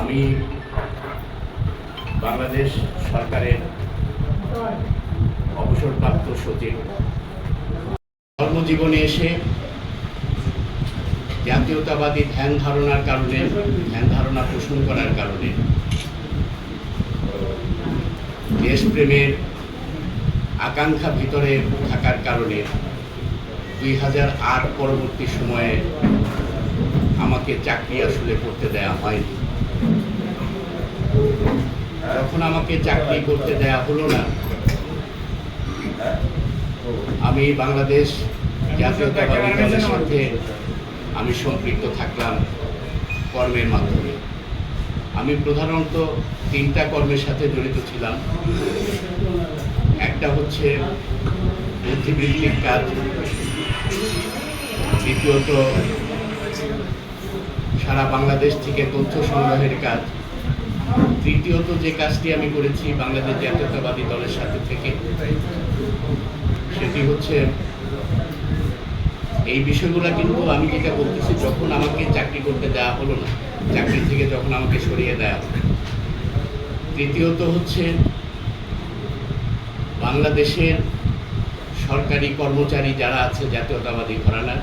আমি বাংলাদেশ সরকারের অবসরপ্রাপ্ত সচিব। কর্মজীবনে এসে জাতীয়তাবাদী ধ্যান ধারণার কারণে, ধ্যান ধারণা পোষণ করার কারণে দেশপ্রেমের আকাঙ্ক্ষা ভিতরে থাকার কারণে দুই হাজার আট পরবর্তী সময়ে আমাকে চাকরি আসলে করতে দেয়া হয়নি। যখন আমাকে চাকরি করতে দেয়া হলো না, আমি বাংলাদেশ জাতীয়তাবাদী সাথে আমি সম্পৃক্ত থাকলাম কর্মের মাধ্যমে। আমি প্রধানত তিনটা কর্মের সাথে জড়িত ছিলাম। একটা হচ্ছে বুদ্ধিবৃত্তিক কাজ, দ্বিতীয়ত সারা বাংলাদেশ থেকে তথ্য সংগ্রহের কাজ। তৃতীয়ত যে কাজটি আমি করেছি, বাংলাদেশ জাতীয়তাবাদী দলের সাথে থেকে, সেটি হচ্ছে, এই বিষয়গুলো কিন্তু আমি যেটা বলতেছি, যখন আমাকে চাকরি করতে দেওয়া হলো না চাকরি থেকে যখন আমাকে সরিয়ে দেওয়া হলো। তৃতীয়ত হচ্ছে, বাংলাদেশের সরকারি কর্মচারী যারা আছে, জাতীয়তাবাদী ঘরানার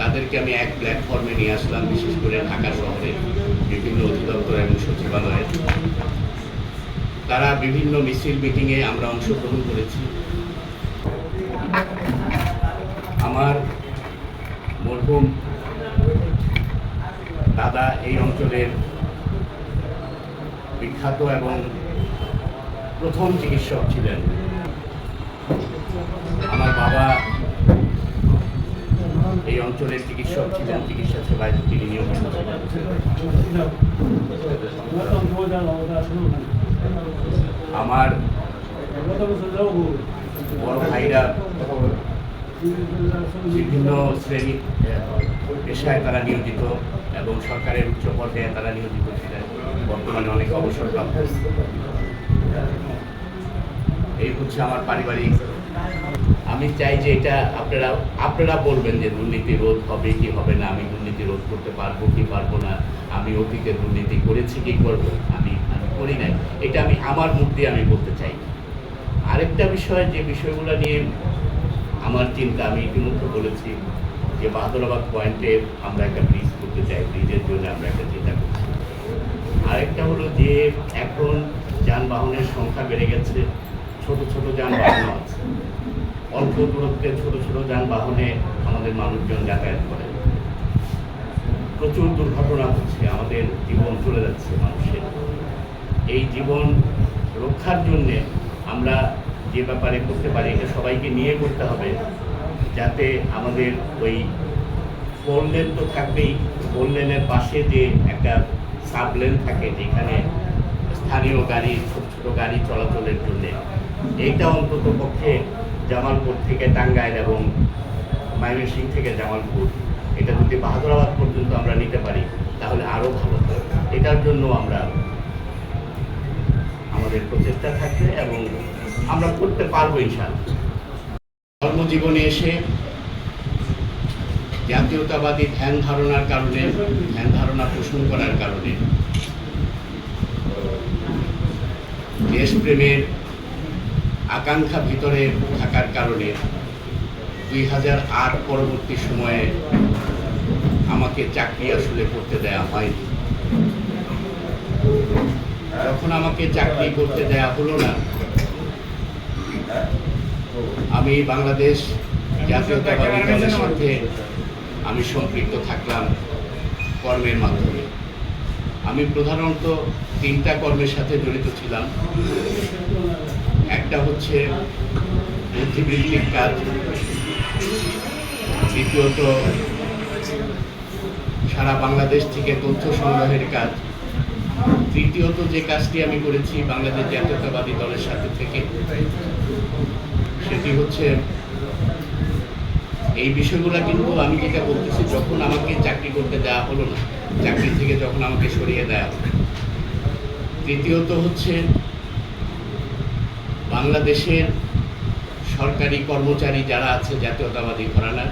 তাদেরকে আমি এক প্ল্যাটফর্মে নিয়ে আসলাম, বিশেষ করে ঢাকা শহরে, বিভিন্ন অধিদপ্তর এবং সচিবালয়ে। তারা বিভিন্ন মিছিল মিটিংয়ে আমরা অংশগ্রহণ করেছি। আমার মরহুম দাদা এই অঞ্চলের বিখ্যাত এবং প্রথম চিকিৎসক ছিলেন। অঞ্চলের চিকিৎসক ছিলেন চিকিৎসা সেবায় তিনি ছিলেন আমার বড় ভাইরা বিভিন্ন শ্রেণি আহ, পেশায় তারা নিয়োজিত এবং সরকারের উচ্চ পর্যায়ে তারা নিয়োজিত ছিলেন বর্তমানে অনেক অবসরপ্রাপ্ত। এই হচ্ছে আমার পারিবারিক আমি চাই যে এটা আপনারা আপনারা বলবেন যে দুর্নীতি রোধ হবে কি হবে না, আমি দুর্নীতি রোধ করতে পারব কি পারব না, আমি অতীতে দুর্নীতি করেছি কি করব, আমি আমি করি নাই। এটা আমি, আমার মুখ দিয়ে আমি বলতে চাই। আরেকটা বিষয়, যে বিষয়গুলো নিয়ে আমার চিন্তা, আমি ইতিমধ্যে বলেছি যে বাহাদুরাবাদ পয়েন্টে আমরা একটা ব্রিজ করতে চাই, ব্রিজের জন্য আমরা একটা চিন্তা করছি। আরেকটা হলো যে এখন যানবাহনের সংখ্যা বেড়ে গেছে ছোট ছোট যানবাহন আছে। অল্প দূরত্বে ছোট ছোট যানবাহনে আমাদের মানুষজন যাতায়াত করে। প্রচুর দুর্ঘটনা হচ্ছে, আমাদের জীবন চলে যাচ্ছে মানুষের। এই জীবন রক্ষার জন্যে আমরা যে ব্যাপারে করতে পারি, এটা সবাইকে নিয়ে করতে হবে, যাতে আমাদের ওই ফোর লেন তো থাকবেই। ফোর লেনের পাশে যে একটা সাব লেন থাকে, যেখানে স্থানীয় গাড়ি ছোট ছোট গাড়ি চলাচলের জন্য। এইটা অন্তত পক্ষে জামালপুর থেকে টাঙ্গাইল এবং ময়মনসিং থেকে জামালপুর, এটা যদি বাহাদুরাবাদ পর্যন্ত আমরা নিতে পারি, তাহলে আরও ভালো এটার জন্য আমরা আমাদের প্রচেষ্টা থাকবে এবং আমরা করতে পারব ইনশাআল্লাহ। কর্মজীবনে এসে জাতীয়তাবাদী ধ্যান ধারণার কারণে, ধ্যান ধারণা পোষণ করার কারণে দেশপ্রেমের আকাঙ্ক্ষা ভিতরে থাকার কারণে দুই হাজার আট পরবর্তী সময়ে আমাকে চাকরি আসলে করতে দেয়া হয়নি। যখন আমাকে চাকরি করতে দেয়া হলো না, আমি বাংলাদেশ জাতীয়তাবাদী দলের সাথে আমি সম্পৃক্ত থাকলাম কর্মের মাধ্যমে। আমি প্রধানত তিনটা কর্মের সাথে জড়িত ছিলাম। একটা হচ্ছে বুদ্ধিবৃত্তিক কাজ, দ্বিতীয়ত সারা বাংলাদেশ থেকে তথ্য সংগ্রহের কাজ, তৃতীয়ত যে কাজটি আমি করেছি বাংলাদেশ জাতীয়তাবাদী দলের সাথে থেকে, সেটি হচ্ছে এই বিষয়গুলো কিন্তু আমি যেটা বলতেছি, যখন আমাকে চাকরি করতে দেওয়া হলো না, চাকরি থেকে যখন আমাকে সরিয়ে দেওয়া হলো। তৃতীয়ত হচ্ছে, বাংলাদেশের সরকারি কর্মচারী যারা আছে, জাতীয়তাবাদী ঘরানার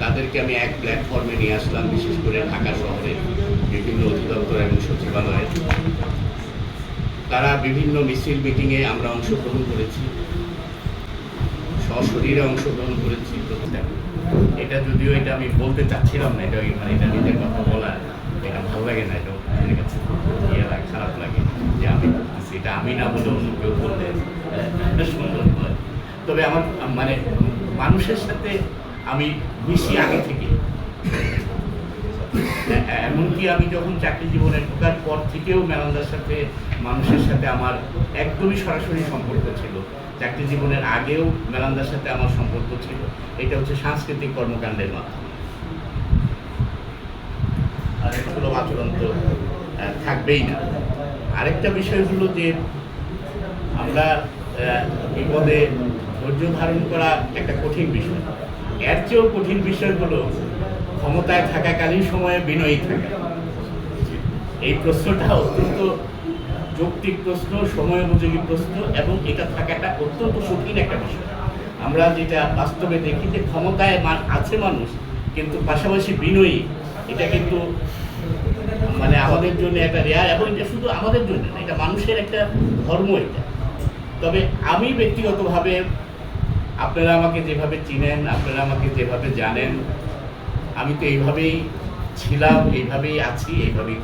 তাদেরকে আমি এক প্ল্যাটফর্মে নিয়ে আসলাম, বিশেষ করে ঢাকা শহরে বিভিন্ন অধিদপ্তর এবং সচিবালয়ে। তারা বিভিন্ন মিছিল মিটিংয়ে আমরা অংশগ্রহণ করেছি। সশরীরে অংশগ্রহণ করেছি প্রতিটা এটা যদিও এটা আমি বলতে চাচ্ছিলাম না, এটা মানে এটা নিজের কথা বলা, এটা ভালো লাগে না, এটা আমার কাছে ইয়ে লাগে, খারাপ লাগে যে আমি। এটা আমি না বলে অন্য কেউ বললে এটা সুন্দর হয় তবে আমার মানে মানুষের সাথে আমি বেশি আগে থেকে এমনকি আমি যখন চাকরি জীবনে ঢোকার পর থেকেও মেলান্দার সাথে, মানুষের সাথে আমার একদমই সরাসরি সম্পর্ক ছিল। চাকরি জীবনের আগেও মেলান্দার সাথে আমার সম্পর্ক ছিল। এটা হচ্ছে সাংস্কৃতিক কর্মকাণ্ডের মাধ্যমে। আর এগুলো আচরণ তো থাকবেই না। আরেকটা বিষয় হলো যে, আমরা বিপদে ধৈর্য ধারণ করা একটা কঠিন বিষয়। এর চেয়েও কঠিন বিষয় হলো ক্ষমতায় থাকাকালীন সময়ে বিনয়ী থাকে। এই প্রশ্নটা অত্যন্ত যৌক্তিক প্রশ্ন সময় উপযোগী প্রশ্ন এবং এটা থাকাটা অত্যন্ত কঠিন একটা বিষয়। আমরা যেটা বাস্তবে দেখি যে ক্ষমতায় মান- আছে মানুষ, কিন্তু পাশাপাশি বিনয়ী, এটা কিন্তু মানে আমাদের জন্য একটা রেয়ার এবং এটা শুধু আমাদের জন্য না, এটা মানুষের একটা ধর্ম এটা। তবে আমি ব্যক্তিগতভাবে, আপনারা আমাকে যেভাবে চিনেন, আপনারা আমাকে যেভাবে জানেন আমি তো এইভাবেই ছিলাম এইভাবেই আছি এইভাবেই।